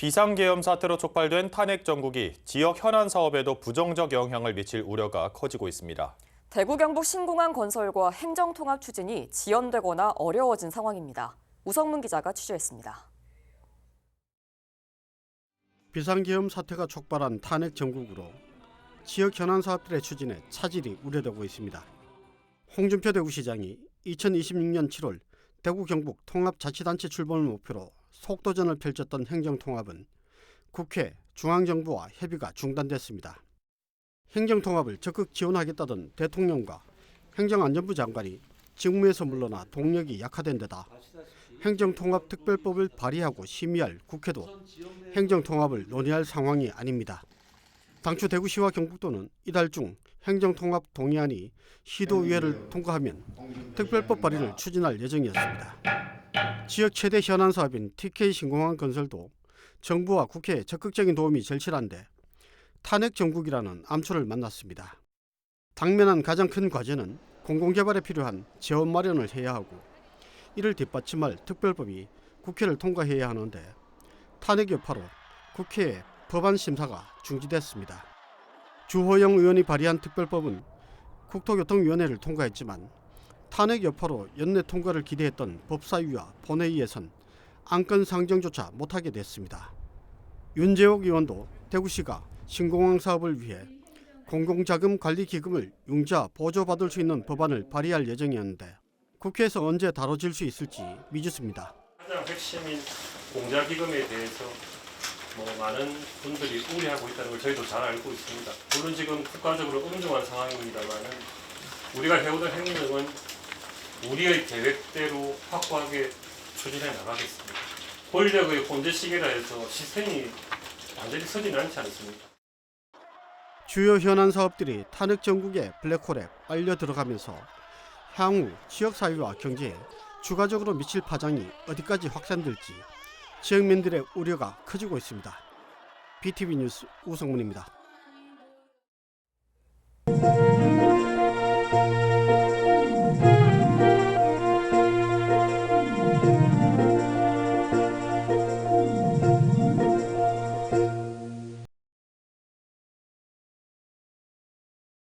비상계엄 사태로 촉발된 탄핵 정국이 지역 현안 사업에도 부정적 영향을 미칠 우려가 커지고 있습니다. 대구 경북 신공항 건설과 행정 통합 추진이 지연되거나 어려워진 상황입니다. 우성문 기자가 취재했습니다. 비상계엄 사태가 촉발한 탄핵 정국으로 지역 현안 사업들의 추진에 차질이 우려되고 있습니다. 홍준표 대구시장이 2026년 7월 대구 경북 통합자치단체 출범을 목표로 속도전을 펼쳤던 행정통합은 국회 중앙정부와 협의가 중단됐습니다. 행정통합을 적극 지원하겠다던 대통령과 행정안전부 장관이 직무에서 물러나 동력이 약화된 데다 행정통합특별법을 발의하고 심의할 국회도 행정통합을 논의할 상황이 아닙니다. 당초 대구시와 경북도는 이달 중 행정통합 동의안이 시도의회를 통과하면 특별법 발의를 추진할 예정이었습니다. 지역 최대 현안 사업인 TK 신공항 건설도 정부와 국회의 적극적인 도움이 절실한데 탄핵 정국이라는 암초를 만났습니다. 당면한 가장 큰 과제는 공공개발에 필요한 재원 마련을 해야 하고 이를 뒷받침할 특별법이 국회를 통과해야 하는데 탄핵 여파로 국회의 법안 심사가 중지됐습니다. 주호영 의원이 발의한 특별법은 국토교통위원회를 통과했지만 탄핵 여파로 연내 통과를 기대했던 법사위와 본회의에선 안건 상정조차 못하게 됐습니다. 윤재옥 의원도 대구시가 신공항 사업을 위해 공공자금 관리 기금을 융자 보조받을 수 있는 법안을 발의할 예정이었는데 국회에서 언제 다뤄질 수 있을지 미지수입니다. 가장 핵심인 공자 기금에 대해서 뭐 많은 분들이 우려하고 있다는 걸 저희도 잘 알고 있습니다. 물론 지금 국가적으로 엄중한 상황입니다만은 우리가 해오던 행정은 우리의 계획대로 확고하게 추진해 나가겠습니다. 권력의 혼재식이라 해서 시스템이 완전히 서진 않지 않습니다. 주요 현안 사업들이 탄핵 정국의 블랙홀에 빨려 들어가면서 향후 지역 사회와 경제에 추가적으로 미칠 파장이 어디까지 확산될지 지역민들의 우려가 커지고 있습니다. BTV 뉴스 우성문입니다.